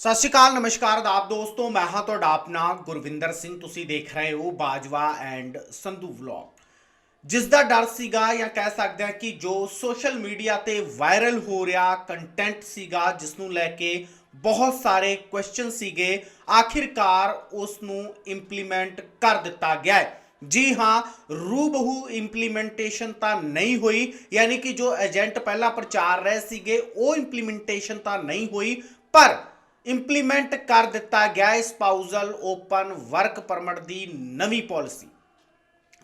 ਸਤਿ ਸ਼੍ਰੀ ਅਕਾਲ, ਨਮਸਕਾਰ ਆਪ ਦੋਸਤੋ, ਮੈਂ ਹਾਂ ਤੁਹਾਡਾ ਆਪਣਾ ਗੁਰਵਿੰਦਰ ਸਿੰਘ। ਤੁਸੀਂ ਦੇਖ ਰਹੇ ਹੋ ਬਾਜਵਾ ਐਂਡ ਸੰਧੂ ਵਲੌਗ। ਜਿਸ ਦਾ ਡਰ ਸੀਗਾ ਜਾਂ ਕਹਿ ਸਕਦੇ ਹਾਂ ਕਿ ਜੋ ਸੋਸ਼ਲ ਮੀਡੀਆ ਤੇ ਵਾਇਰਲ ਹੋ ਰਿਹਾ ਕੰਟੈਂਟ ਸੀਗਾ ਜਿਸ ਨੂੰ ਲੈ ਕੇ ਬਹੁਤ ਸਾਰੇ ਕੁਐਸਚਨ ਸੀਗੇ, ਆਖਿਰਕਾਰ ਉਸ ਨੂੰ ਇੰਪਲੀਮੈਂਟ ਕਰ ਦਿੱਤਾ ਗਿਆ ਹੈ। ਜੀ ਹਾਂ, ਰੂਬਹੂ ਇੰਪਲੀਮੈਂਟੇਸ਼ਨ ਤਾਂ ਨਹੀਂ ਹੋਈ, ਯਾਨੀ ਕਿ ਜੋ ਏਜੰਟ ਪਹਿਲਾਂ ਪ੍ਰਚਾਰ ਰਹੇ ਸੀਗੇ, ਉਹ ਇੰਪਲੀਮੈਂਟੇਸ਼ਨ ਤਾਂ ਨਹੀਂ ਹੋਈ, ਪਰ ਇੰਪਲੀਮੈਂਟ ਕਰ ਦਿੱਤਾ ਗਿਆ ਹੈ ਸਪਾਊਜ਼ਲ ਓਪਨ ਵਰਕ ਪਰਮਿਟ ਦੀ ਨਵੀਂ ਪਾਲਿਸੀ।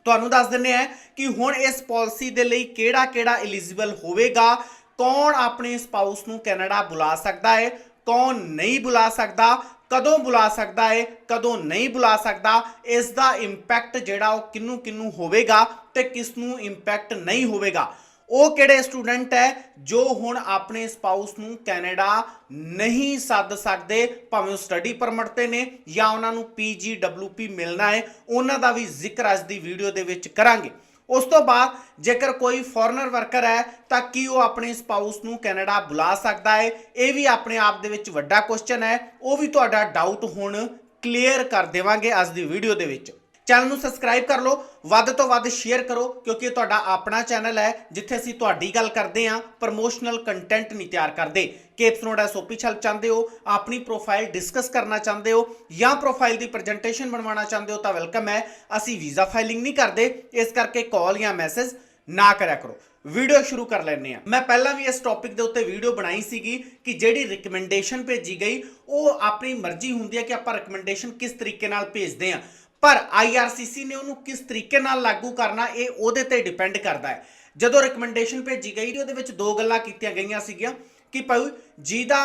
ਤੁਹਾਨੂੰ ਦੱਸ ਦਿੰਨੇ ਆ ਕਿ ਹੁਣ ਇਸ ਪਾਲਿਸੀ ਦੇ ਲਈ ਕਿਹੜਾ-ਕਿਹੜਾ ਐਲੀਜੀਬਲ ਹੋਵੇਗਾ, ਕੌਣ ਆਪਣੇ ਸਪਾਊਸ ਨੂੰ ਕੈਨੇਡਾ ਬੁਲਾ ਸਕਦਾ ਹੈ, ਕੌਣ ਨਹੀਂ ਬੁਲਾ ਸਕਦਾ, ਕਦੋਂ ਬੁਲਾ ਸਕਦਾ ਹੈ, ਕਦੋਂ ਨਹੀਂ ਬੁਲਾ ਸਕਦਾ, ਇਸ ਦਾ ਇੰਪੈਕਟ ਜਿਹੜਾ ਉਹ ਕਿੰਨੂੰ ਕਿੰਨੂੰ ਹੋਵੇਗਾ ਤੇ ਕਿਸ ਨੂੰ ਇੰਪੈਕਟ ਨਹੀਂ ਹੋਵੇਗਾ। ਉਹ ਕਿਹੜੇ ਸਟੂਡੈਂਟ ਹੈ ਜੋ ਹੁਣ ਆਪਣੇ ਸਪਾਊਸ ਨੂੰ ਕੈਨੇਡਾ ਨਹੀਂ ਸੱਦ ਸਕਦੇ, ਭਾਵੇਂ ਉਹ ਸਟੱਡੀ ਪਰਮਿਟ ਤੇ ਨੇ ਜਾਂ ਉਹਨਾਂ ਨੂੰ ਪੀਜੀਡਬਲਯੂਪੀ ਮਿਲਣਾ ਹੈ, ਉਹਨਾਂ ਦਾ ਵੀ ਜ਼ਿਕਰ ਅੱਜ ਦੀ ਵੀਡੀਓ ਦੇ ਵਿੱਚ ਕਰਾਂਗੇ। ਉਸ ਤੋਂ ਬਾਅਦ ਜੇਕਰ ਕੋਈ ਫੋਰਨਰ ਵਰਕਰ ਹੈ, ਤਾਂ ਕੀ ਉਹ ਆਪਣੇ ਸਪਾਊਸ ਨੂੰ ਕੈਨੇਡਾ ਬੁਲਾ ਸਕਦਾ ਹੈ? ਇਹ ਵੀ ਆਪਣੇ ਆਪ ਦੇ ਵਿੱਚ ਵੱਡਾ ਕੁਐਸਚਨ ਹੈ। ਉਹ ਵੀ ਤੁਹਾਡਾ ਡਾਊਟ ਹੁਣ ਕਲੀਅਰ ਕਰ ਦੇਵਾਂਗੇ ਅੱਜ ਦੀ ਵੀਡੀਓ ਦੇ ਵਿੱਚ। ਚੈਨਲ ਨੂੰ ਸਬਸਕ੍ਰਾਈਬ ਕਰ ਲਓ, ਵੱਧ ਤੋਂ ਵੱਧ ਸ਼ੇਅਰ ਕਰੋ, ਕਿਉਂਕਿ ਇਹ ਤੁਹਾਡਾ ਆਪਣਾ ਚੈਨਲ ਹੈ, ਜਿੱਥੇ ਅਸੀਂ ਤੁਹਾਡੀ ਗੱਲ ਕਰਦੇ ਹਾਂ ਪ੍ਰੋਮੋਸ਼ਨਲ ਕੰਟੈਂਟ ਨਹੀਂ ਤਿਆਰ ਕਰਦੇ। ਕੇਪਸ ਨੋਡ ਐਸਓਪੀ ਛਲ ਚਾਹੁੰਦੇ ਹੋ, ਆਪਣੀ ਪ੍ਰੋਫਾਈਲ ਡਿਸਕਸ ਕਰਨਾ ਚਾਹੁੰਦੇ ਹੋ, ਜਾਂ ਪ੍ਰੋਫਾਈਲ ਦੀ ਪ੍ਰੈਜੈਂਟੇਸ਼ਨ ਬਣਵਾਉਣਾ ਚਾਹੁੰਦੇ ਹੋ, ਤਾਂ ਵੈਲਕਮ ਹੈ। ਅਸੀਂ ਵੀਜ਼ਾ ਫਾਈਲਿੰਗ ਨਹੀਂ ਕਰਦੇ, ਇਸ ਕਰਕੇ ਕਾਲ ਜਾਂ ਮੈਸੇਜ ਨਾ ਕਰਿਆ ਕਰੋ। ਵੀਡੀਓ ਸ਼ੁਰੂ ਕਰ ਲੈਂਦੇ ਆ ਮੈਂ ਪਹਿਲਾਂ ਵੀ ਇਸ ਟੌਪਿਕ ਦੇ ਉੱਤੇ ਵੀਡੀਓ ਬਣਾਈ ਸੀਗੀ ਕਿ ਜਿਹੜੀ ਰਿਕਮੈਂਡੇਸ਼ਨ ਭੇਜੀ ਗਈ, ਉਹ ਆਪਣੀ ਮਰਜ਼ੀ ਹੁੰਦੀ ਹੈ ਕਿ ਆਪਾਂ ਰਿਕਮੈਂਡੇਸ਼ਨ ਕਿਸ ਤਰੀਕੇ ਨਾਲ ਭੇਜਦੇ ਆ ਪਰ ਆਈਆਰਸੀਸੀ ਨੇ ਉਹਨੂੰ ਕਿਸ ਤਰੀਕੇ ਨਾਲ ਲਾਗੂ ਕਰਨਾ, ਇਹ ਉਹਦੇ ਤੇ ਡਿਪੈਂਡ ਕਰਦਾ ਹੈ। ਜਦੋਂ ਰეკਮੈਂਡੇਸ਼ਨ ਭੇਜੀ ਗਈ ਉਹਦੇ ਵਿੱਚ ਦੋ ਗੱਲਾਂ ਕੀਤੀਆਂ ਗਈਆਂ ਸੀਗੀਆਂ ਕਿ ਭਾਈ, ਜਿਹਦਾ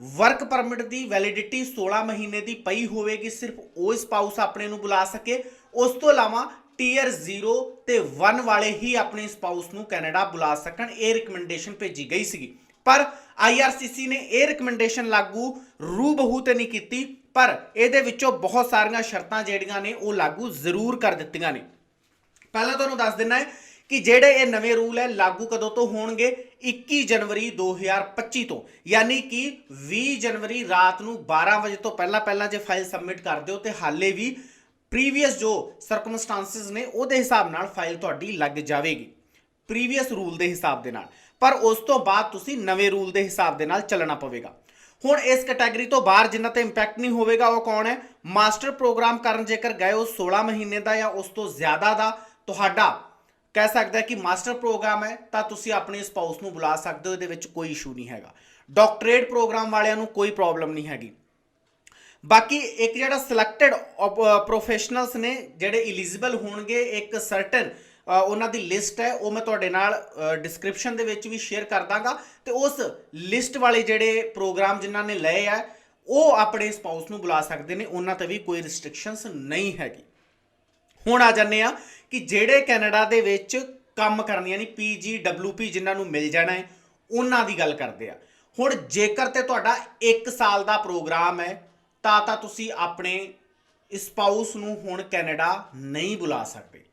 ਵਰਕ ਪਰਮਿਟ ਦੀ ਵੈਲਿਡਿਟੀ 16 ਮਹੀਨੇ ਦੀ ਪਈ ਹੋਵੇਗੀ, ਸਿਰਫ ਉਹ ਸਪਾਊਸ ਆਪਣੇ ਨੂੰ ਬੁਲਾ ਸਕੇ। ਉਸ ਤੋਂ ਇਲਾਵਾ ਟੀਅਰ 0 ਤੇ 1 ਵਾਲੇ ਹੀ ਆਪਣੇ ਸਪਾਊਸ ਨੂੰ ਕੈਨੇਡਾ ਬੁਲਾ ਸਕਣ, ਇਹ ਰეკਮੈਂਡੇਸ਼ਨ ਭੇਜੀ ਗਈ ਸੀਗੀ। ਪਰ ਆਈਆਰਸੀਸੀ ਨੇ ਇਹ ਰეკਮੈਂਡੇਸ਼ਨ ਲਾਗੂ ਰੂਬਹੂ ਤੇ ਨਹੀਂ ਕੀਤੀ। ਪਰ ਇਹਦੇ ਵਿੱਚੋਂ ਬਹੁਤ ਸਾਰੀਆਂ ਸ਼ਰਤਾਂ ਜਿਹੜੀਆਂ ਨੇ ਉਹ ਲਾਗੂ ਜ਼ਰੂਰ ਕਰ ਦਿੱਤੀਆਂ ਨੇ। ਪਹਿਲਾਂ ਤੁਹਾਨੂੰ ਦੱਸ ਦਿੰਨਾ ਹੈ ਕਿ ਜਿਹੜੇ ਇਹ ਨਵੇਂ ਰੂਲ ਹੈ, ਲਾਗੂ ਕਦੋਂ ਤੋਂ ਹੋਣਗੇ? 21 ਜਨਵਰੀ 2025 ਤੋਂ। ਯਾਨੀ ਕਿ 20 ਜਨਵਰੀ ਰਾਤ ਨੂੰ 12 ਵਜੇ ਤੋਂ ਪਹਿਲਾਂ ਪਹਿਲਾਂ ਜੇ ਫਾਈਲ ਸਬਮਿਟ ਕਰ ਦਿਓ ਤੇ ਹਾਲੇ ਵੀ ਪ੍ਰੀਵੀਅਸ ਜੋ ਸਰਕਮਸਟੈਂਸਸ ਨੇ ਉਹਦੇ ਹਿਸਾਬ ਨਾਲ ਫਾਈਲ ਤੁਹਾਡੀ ਲੱਗ ਜਾਵੇਗੀ। ਪ੍ਰੀਵੀਅਸ ਰੂਲ ਦੇ ਹਿਸਾਬ ਦੇ ਨਾਲ। ਪਰ ਉਸ ਤੋਂ ਬਾਅਦ ਤੁਸੀਂ ਨਵੇਂ ਰੂਲ ਦੇ ਹਿਸਾਬ ਦੇ ਨਾਲ ਚੱਲਣਾ ਪਵੇਗਾ। ਹੁਣ ਇਸ ਕੈਟਾਗਰੀ ਤੋਂ ਬਾਹਰ ਜਿਨ੍ਹਾਂ ਤੇ ਇੰਪੈਕਟ ਨਹੀਂ ਹੋਵੇਗਾ ਉਹ ਕੌਣ ਹੈ? ਮਾਸਟਰ ਪ੍ਰੋਗਰਾਮ ਕਰਨ ਜੇਕਰ ਗਏ ਹੋ 16 ਮਹੀਨੇ ਦਾ ਜਾਂ ਉਸ ਤੋਂ ਜ਼ਿਆਦਾ ਦਾ, ਤੁਹਾਡਾ ਕਹਿ ਸਕਦਾ ਕਿ ਮਾਸਟਰ ਪ੍ਰੋਗਰਾਮ ਹੈ, ਤਾਂ ਤੁਸੀਂ ਆਪਣੇ ਸਪਾਊਸ ਨੂੰ ਬੁਲਾ ਸਕਦੇ ਹੋ, ਇਹਦੇ ਵਿੱਚ ਕੋਈ ਇਸ਼ੂ ਨਹੀਂ ਹੈਗਾ। ਡਾਕਟਰੇਟ ਪ੍ਰੋਗਰਾਮ ਵਾਲਿਆਂ ਨੂੰ ਕੋਈ ਪ੍ਰੋਬਲਮ ਨਹੀਂ ਹੈਗੀ। ਬਾਕੀ ਇੱਕ ਜਿਹੜਾ ਸਿਲੈਕਟਡ ਪ੍ਰੋਫੈਸ਼ਨਲਸ ਨੇ ਜਿਹੜੇ ਐਲੀਜੀਬਲ ਹੋਣਗੇ, ਇੱਕ ਸਰਟਨ ਉਹਨਾਂ ਦੀ ਲਿਸਟ ਹੈ, ਉਹ ਮੈਂ ਤੁਹਾਡੇ ਨਾਲ ਡਿਸਕ੍ਰਿਪਸ਼ਨ ਦੇ ਵਿੱਚ ਵੀ ਸ਼ੇਅਰ ਕਰ ਦਾਂਗਾ ਤੇ ਉਸ ਲਿਸਟ ਵਾਲੇ ਜਿਹੜੇ ਪ੍ਰੋਗਰਾਮ ਜਿਨ੍ਹਾਂ ਨੇ ਲਏ ਆ, ਉਹ ਆਪਣੇ ਸਪਾਊਸ ਨੂੰ ਬੁਲਾ ਸਕਦੇ ਨੇ, ਉਹਨਾਂ ਤੇ ਵੀ ਕੋਈ ਰਿਸਟ੍ਰਿਕਸ਼ਨਸ ਨਹੀਂ ਹੈਗੀ। ਹੁਣ ਆ ਜੰਨੇ ਆ ਕਿ ਜਿਹੜੇ ਕੈਨੇਡਾ ਦੇ ਵਿੱਚ ਕੰਮ ਕਰਨ, ਯਾਨੀ ਪੀਜੀਡਬਲਯੂਪੀ ਜਿਨ੍ਹਾਂ ਨੂੰ ਮਿਲ ਜਾਣਾ ਹੈ, ਉਹਨਾਂ ਦੀ ਗੱਲ ਕਰਦੇ ਆ ਹੁਣ ਜੇਕਰ ਤੇ ਤੁਹਾਡਾ 1 ਸਾਲ ਦਾ ਪ੍ਰੋਗਰਾਮ ਹੈ, ਤਾਂ ਤਾਂ ਤੁਸੀਂ ਆਪਣੇ ਸਪਾਊਸ ਨੂੰ ਹੁਣ ਕੈਨੇਡਾ ਨਹੀਂ ਬੁਲਾ ਸਕਦੇ।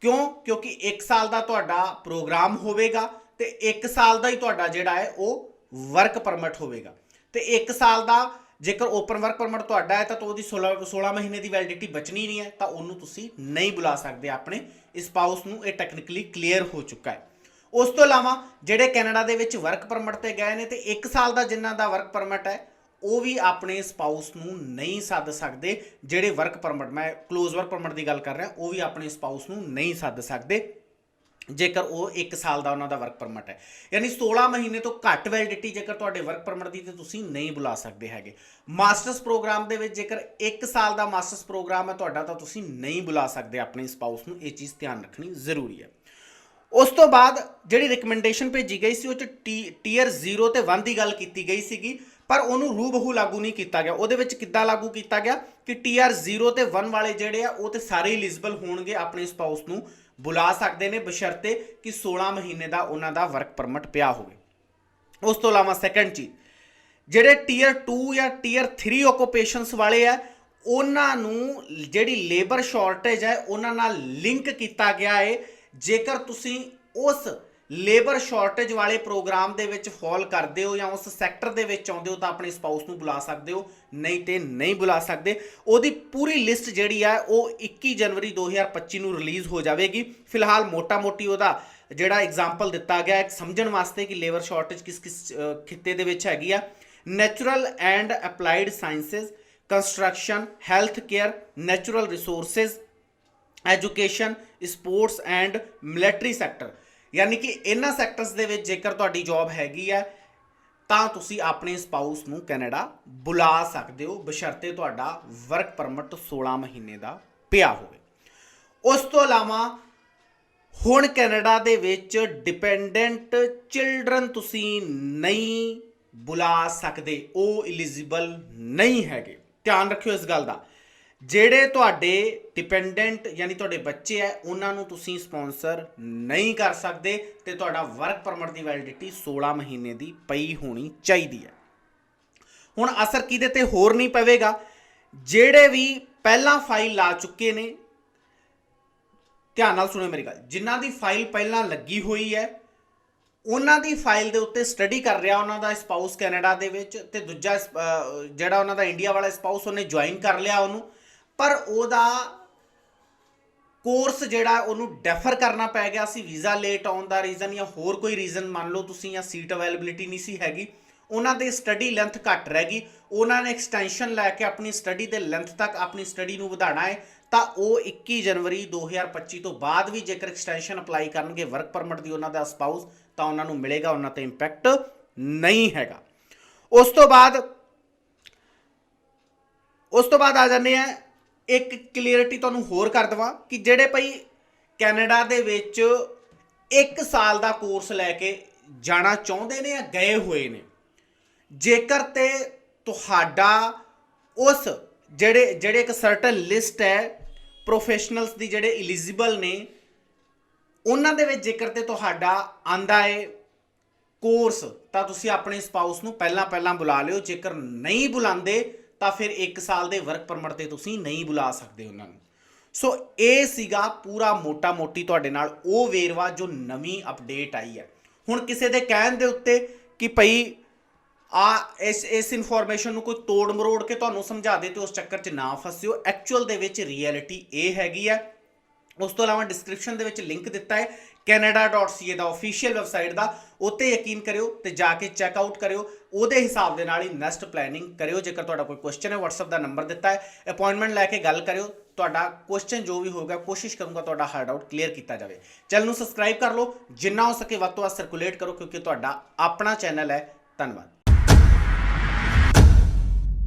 ਕਿਉਂ? ਕਿਉਂਕਿ 1 ਸਾਲ ਦਾ ਤੁਹਾਡਾ ਪ੍ਰੋਗਰਾਮ ਹੋਵੇਗਾ ਤੇ 1 ਸਾਲ ਦਾ ਹੀ ਤੁਹਾਡਾ ਜਿਹੜਾ ਹੈ ਉਹ ਵਰਕ ਪਰਮਿਟ ਹੋਵੇਗਾ। ਤੇ 1 ਸਾਲ ਦਾ ਜੇਕਰ ਓਪਨ ਵਰਕ ਪਰਮਿਟ ਤੁਹਾਡਾ ਹੈ ਤਾਂ ਉਹਦੀ 16 16 ਮਹੀਨੇ ਦੀ ਵੈਲਿਡਿਟੀ ਬਚਣੀ ਨਹੀਂ ਹੈ, ਤਾਂ ਉਹਨੂੰ ਤੁਸੀਂ ਨਹੀਂ ਬੁਲਾ ਸਕਦੇ ਆਪਣੇ। ਸਪਾਊਸ ਨੂੰ ਇਹ ਟੈਕਨੀਕਲੀ ਕਲੀਅਰ ਹੋ ਚੁੱਕਾ ਹੈ। ਉਸ ਤੋਂ ਇਲਾਵਾ ਜਿਹੜੇ ਕੈਨੇਡਾ ਦੇ ਵਿੱਚ ਵਰਕ ਪਰਮਿਟ ਤੇ ਗਏ ਨੇ ਤੇ 1 ਸਾਲ ਦਾ ਜਿਨ੍ਹਾਂ ਦਾ ਵਰਕ ਪਰਮਿਟ ਹੈ ਉਹ ਵੀ ਆਪਣੇ ਸਪਾਊਸ ਨੂੰ ਨਹੀਂ ਸੱਦ ਸਕਦੇ, ਜਿਹੜੇ ਵਰਕ ਪਰਮਿਟ ਮੈਂ ক্লোਜ਼ ਵਰਕ ਪਰਮਿਟ ਦੀ ਗੱਲ ਕਰ ਰਿਹਾ, ਉਹ ਵੀ ਆਪਣੇ ਸਪਾਊਸ ਨੂੰ ਨਹੀਂ ਸੱਦ ਸਕਦੇ, ਜੇਕਰ ਉਹ 1 ਸਾਲ ਦਾ ਉਹਨਾਂ ਦਾ ਵਰਕ ਪਰਮਿਟ ਹੈ। ਯਾਨੀ 16 ਮਹੀਨੇ ਤੋਂ ਘੱਟ ਵੈਲਿਡਿਟੀ ਜੇਕਰ ਤੁਹਾਡੇ ਵਰਕ ਪਰਮਿਟ ਦੀ ਤੇ ਤੁਸੀਂ ਨਹੀਂ ਬੁਲਾ ਸਕਦੇ ਹੈਗੇ। ਮਾਸਟਰਸ ਪ੍ਰੋਗਰਾਮ ਦੇ ਵਿੱਚ ਜੇਕਰ 1 ਸਾਲ ਦਾ ਮਾਸਟਰਸ ਪ੍ਰੋਗਰਾਮ ਹੈ ਤੁਹਾਡਾ, ਤਾਂ ਤੁਸੀਂ ਨਹੀਂ ਬੁਲਾ ਸਕਦੇ ਆਪਣੇ ਸਪਾਊਸ ਨੂੰ, ਇਹ ਚੀਜ਼ ਧਿਆਨ ਰੱਖਣੀ ਜ਼ਰੂਰੀ ਹੈ। ਉਸ ਤੋਂ ਬਾਅਦ ਜਿਹੜੀ ਰეკਮੈਂਡੇਸ਼ਨ ਭੇਜੀ ਗਈ ਸੀ, ਉਹ ਚ ਟੀਅਰ 0 ਤੇ 1 ਦੀ ਗੱਲ ਕੀਤੀ ਗਈ ਸੀਗੀ। ਪਰ ਉਹਨੂੰ ਰੂਬਹੂ ਲਾਗੂ ਨਹੀਂ ਕੀਤਾ ਗਿਆ। ਉਹਦੇ ਵਿੱਚ ਕਿੱਦਾਂ ਲਾਗੂ ਕੀਤਾ ਗਿਆ ਕਿ ਟੀਆਰ 0 ਤੇ 1 ਵਾਲੇ ਜਿਹੜੇ ਆ, ਉਹ ਤੇ ਸਾਰੇ ਐਲੀਜੀਬਲ ਹੋਣਗੇ ਆਪਣੇ ਸਪਾਊਸ ਨੂੰ। ਬੁਲਾ ਸਕਦੇ ਨੇ ਬਸ਼ਰਤੇ ਕਿ 16 ਮਹੀਨੇ ਦਾ ਉਹਨਾਂ ਦਾ ਵਰਕ ਪਰਮਿਟ ਪਿਆ ਹੋਵੇ। ਉਸ ਤੋਂ ਇਲਾਵਾ ਸੈਕੰਡ ਚੀਜ਼, ਜਿਹੜੇ ਟੀਅਰ 2 ਜਾਂ ਟੀਅਰ 3 ਓਕੂਪੇਸ਼ਨਸ ਵਾਲੇ ਆ, ਉਹਨਾਂ ਨੂੰ ਜਿਹੜੀ ਲੇਬਰ ਸ਼ਾਰਟੇਜ ਹੈ, ਉਹਨਾਂ ਨਾਲ ਲਿੰਕ ਕੀਤਾ ਗਿਆ ਹੈ ਜੇਕਰ ਤੁਸੀਂ ਉਸ ਲੇਬਰ ਸ਼ਾਰਟੇਜ ਵਾਲੇ ਪ੍ਰੋਗਰਾਮ ਦੇ ਵਿੱਚ ਫਾਲ ਕਰਦੇ ਹੋ ਜਾਂ ਉਸ ਸੈਕਟਰ ਦੇ ਵਿੱਚ ਆਉਂਦੇ ਹੋ ਤਾਂ ਆਪਣੇ ਸਪਾਊਸ ਨੂੰ ਬੁਲਾ ਸਕਦੇ ਹੋ। ਨਹੀਂ ਤੇ ਨਹੀਂ ਬੁਲਾ ਸਕਦੇ। ਉਹਦੀ ਪੂਰੀ ਲਿਸਟ ਜਿਹੜੀ ਹੈ ਉਹ 21 ਜਨਵਰੀ 2025 ਨੂੰ ਰਿਲੀਜ਼ ਹੋ ਜਾਵੇਗੀ। ਫਿਲਹਾਲ ਮੋਟਾ-ਮੋਟੀ ਉਹਦਾ ਜਿਹੜਾ ਐਗਜ਼ਾਮਪਲ ਦਿੱਤਾ ਗਿਆ ਹੈ ਸਮਝਣ ਵਾਸਤੇ ਕਿ ਲੇਬਰ ਸ਼ਾਰਟੇਜ ਕਿਸ ਕਿਸ ਖਿੱਤੇ ਦੇ ਵਿੱਚ ਹੈਗੀ ਆ। Natural and applied sciences, construction, health care, natural resources, education, sports and military sector. ਯਾਨੀ ਕਿ ਇਹਨਾਂ ਸੈਕਟਰਸ ਦੇ ਵਿੱਚ ਜੇਕਰ ਤੁਹਾਡੀ ਜੌਬ ਹੈਗੀ ਹੈ ਤਾਂ ਤੁਸੀਂ ਆਪਣੇ ਸਪਾਊਸ ਨੂੰ ਕੈਨੇਡਾ ਬੁਲਾ ਸਕਦੇ ਹੋ, ਬਸ਼ਰਤੇ ਤੁਹਾਡਾ ਵਰਕ ਪਰਮਿਟ 16 ਮਹੀਨੇ ਦਾ ਪਿਆ ਹੋਵੇ। ਉਸ ਤੋਂ ਇਲਾਵਾ ਹੁਣ ਕੈਨੇਡਾ ਦੇ ਵਿੱਚ ਡਿਪੈਂਡੈਂਟ ਚਿਲਡਰਨ ਤੁਸੀਂ ਨਹੀਂ ਬੁਲਾ ਸਕਦੇ, ਉਹ ਐਲੀਜੀਬਲ ਨਹੀਂ ਹੈਗੇ। ਧਿਆਨ ਰੱਖਿਓ ਇਸ ਗੱਲ ਦਾ। ਜਿਹੜੇ ਤੁਹਾਡੇ ਡਿਪੈਂਡੈਂਟ ਯਾਨੀ ਤੁਹਾਡੇ ਬੱਚੇ ਆ ਉਹਨਾਂ ਨੂੰ ਤੁਸੀਂ ਸਪਾਂਸਰ ਨਹੀਂ ਕਰ ਸਕਦੇ ਤੇ ਤੁਹਾਡਾ ਵਰਕ ਪਰਮਿਟ ਦੀ ਵੈਲਿਡਿਟੀ 16 ਮਹੀਨੇ ਦੀ ਪਈ ਹੋਣੀ ਚਾਹੀਦੀ ਹੈ। ਹੁਣ ਅਸਰ ਕਿਹਦੇ ਤੇ ਹੋਰ ਨਹੀਂ ਪਵੇਗਾ? ਜਿਹੜੇ ਵੀ ਪਹਿਲਾਂ ਫਾਈਲ ਲਾ ਚੁੱਕੇ ਨੇ, ਧਿਆਨ ਨਾਲ ਸੁਣਿਓ ਮੇਰੀ ਗੱਲ, ਜਿਨ੍ਹਾਂ ਦੀ ਫਾਈਲ ਪਹਿਲਾਂ ਲੱਗੀ ਹੋਈ ਹੈ, ਉਹਨਾਂ ਦੀ ਫਾਈਲ ਦੇ ਉੱਤੇ ਸਟੱਡੀ ਕਰ ਰਿਹਾ ਉਹਨਾਂ ਦਾ ਸਪਾਊਸ ਕੈਨੇਡਾ ਦੇ ਵਿੱਚ ਤੇ ਦੂਜਾ ਸਪ- ਜਿਹੜਾ ਉਹਨਾਂ ਦਾ ਇੰਡੀਆ ਵਾਲਾ ਸਪਾਊਸ ਉਹਨੇ ਜੁਆਇਨ ਕਰ ਲਿਆ ਉਹਨੂੰ। ਪਰ ਉਹਦਾ ਕੋਰਸ ਜਿਹੜਾ ਉਹਨੂੰ ਡੈਫਰ ਕਰਨਾ ਪੈ ਗਿਆ ਸੀ ਵੀਜ਼ਾ ਲੇਟ ਆਉਣ ਦਾ ਰੀਜ਼ਨ ਜਾਂ ਹੋਰ ਕੋਈ ਰੀਜ਼ਨ ਮੰਨ ਲਓ ਤੁਸੀਂ ਜਾਂ ਸੀਟ ਅਵੇਲੇਬਿਲਿਟੀ ਨਹੀਂ ਸੀ ਹੈਗੀ, ਉਹਨਾਂ ਦੀ ਸਟੱਡੀ ਲੈਂਥ ਘੱਟ ਰਹਿ ਗਈ, ਉਹਨਾਂ ਨੇ ਐਕਸਟੈਂਸ਼ਨ ਲੈ ਕੇ ਆਪਣੀ ਸਟੱਡੀ ਦੇ ਲੈਂਥ ਤੱਕ ਆਪਣੀ ਸਟੱਡੀ ਨੂੰ ਵਧਾਉਣਾ ਹੈ, ਤਾਂ ਉਹ 21 ਜਨਵਰੀ 2025 ਤੋਂ ਬਾਅਦ ਵੀ ਜੇਕਰ ਐਕਸਟੈਂਸ਼ਨ ਅਪਲਾਈ ਕਰਨਗੇ ਵਰਕ ਪਰਮਿਟ ਦੀ ਉਹਨਾਂ ਦਾ ਸਪਾਊਸ ਤਾਂ ਉਹਨਾਂ ਨੂੰ ਮਿਲੇਗਾ, ਉਹਨਾਂ ਤੇ ਇੰਪੈਕਟ ਨਹੀਂ ਹੈਗਾ। ਉਸ ਤੋਂ ਬਾਅਦ, ਉਸ ਤੋਂ ਬਾਅਦ ਆ ਜਾਂਦੇ ਆ ਇੱਕ ਕਲੀਅਰਿਟੀ ਤੁਹਾਨੂੰ ਹੋਰ ਕਰ ਦਵਾਂ ਕਿ ਜਿਹੜੇ ਭਾਈ ਕੈਨੇਡਾ ਦੇ ਵਿੱਚ 1 ਸਾਲ ਦਾ ਕੋਰਸ ਲੈ ਕੇ ਜਾਣਾ ਚਾਹੁੰਦੇ ਨੇ ਜਾਂ ਗਏ ਹੋਏ ਨੇ, ਜੇਕਰ ਤੇ ਤੁਹਾਡਾ ਉਸ ਜਿਹੜੇ ਜਿਹੜੇ ਇੱਕ ਸਰਟਨ ਲਿਸਟ ਹੈ ਪ੍ਰੋਫੈਸ਼ਨਲਸ ਦੀ ਜਿਹੜੇ ਐਲੀਜੀਬਲ ਨੇ, ਉਹਨਾਂ ਦੇ ਵਿੱਚ ਜੇਕਰ ਤੇ ਤੁਹਾਡਾ ਆਂਦਾ ਹੈ ਕੋਰਸ ਤਾਂ ਤੁਸੀਂ ਆਪਣੇ ਸਪਾਊਸ ਨੂੰ ਪਹਿਲਾਂ ਪਹਿਲਾਂ ਬੁਲਾ ਲਿਓ, ਜੇਕਰ ਨਹੀਂ ਬੁਲਾਉਂਦੇ ਤਾਂ ਫਿਰ 1 ਸਾਲ ਦੇ ਵਰਕ ਪਰਮਿਟ ਤੇ ਤੁਸੀਂ ਨਹੀਂ ਬੁਲਾ ਸਕਦੇ ਉਹਨਾਂ ਨੂੰ। ਸੋ ਇਹ ਸੀਗਾ ਪੂਰਾ ਮੋਟਾ ਮੋਟੀ ਤੁਹਾਡੇ ਨਾਲ ਉਹ ਵੇਰਵਾ ਜੋ ਨਵੀਂ ਅਪਡੇਟ ਆਈ ਹੈ। ਹੁਣ ਕਿਸੇ ਦੇ ਕਹਿਣ ਦੇ ਉੱਤੇ ਕਿ ਭਈ ਆ, ਇਸ ਇਸ ਇਨਫੋਰਮੇਸ਼ਨ ਨੂੰ ਕੋਈ ਤੋੜ ਮਰੋੜ ਕੇ ਤੁਹਾਨੂੰ ਸਮਝਾ ਦੇ ਤੇ ਉਸ ਚੱਕਰ 'ਚ ਨਾ ਫਸਿਓ ਐਕਚੁਅਲ ਦੇ ਵਿੱਚ ਰਿਐਲਿਟੀ ਇਹ ਹੈਗੀ ਹੈ। ਉਸ ਤੋਂ ਇਲਾਵਾ ਡਿਸਕ੍ਰਿਪਸ਼ਨ ਦੇ ਵਿੱਚ ਲਿੰਕ ਦਿੱਤਾ ਹੈ canada.ca ਦਾ ਅਫੀਸ਼ੀਅਲ ਵੈਬਸਾਈਟ ਦਾ, ਉੱਤੇ ਯਕੀਨ ਕਰਿਓ ਤੇ ਜਾ ਕੇ ਚੈੱਕ ਆਊਟ ਕਰਿਓ। ਉਹਦੇ ਹਿਸਾਬ ਦੇ ਨਾਲ ਹੀ ਨੈਕਸਟ ਪਲੈਨਿੰਗ ਕਰਿਓ। ਜੇਕਰ ਤੁਹਾਡਾ ਕੋਈ ਕੁਐਸਚਨ ਹੈ, WhatsApp ਦਾ ਨੰਬਰ ਦਿੱਤਾ ਹੈ। ਅਪਾਇੰਟਮੈਂਟ ਲੈ ਕੇ ਗੱਲ ਕਰਿਓ। ਤੁਹਾਡਾ ਕੁਐਸਚਨ ਜੋ ਵੀ ਹੋਊਗਾ, ਕੋਸ਼ਿਸ਼ ਕਰੂੰਗਾ ਤੁਹਾਡਾ ਹਰ ਆਊਟ ਕਲੀਅਰ ਕੀਤਾ ਜਾਵੇ। ਚੈਨਲ ਨੂੰ ਸਬਸਕ੍ਰਾਈਬ ਕਰ ਲਓ। ਜਿੰਨਾ ਹੋ ਸਕੇ ਵੱਧ ਤੋਂ ਵੱਧ ਸਰਕੂਲੇਟ ਕਰੋ, ਕਿਉਂਕਿ ਤੁਹਾਡਾ ਆਪਣਾ ਚੈਨਲ ਹੈ। ਧੰਨਵਾਦ।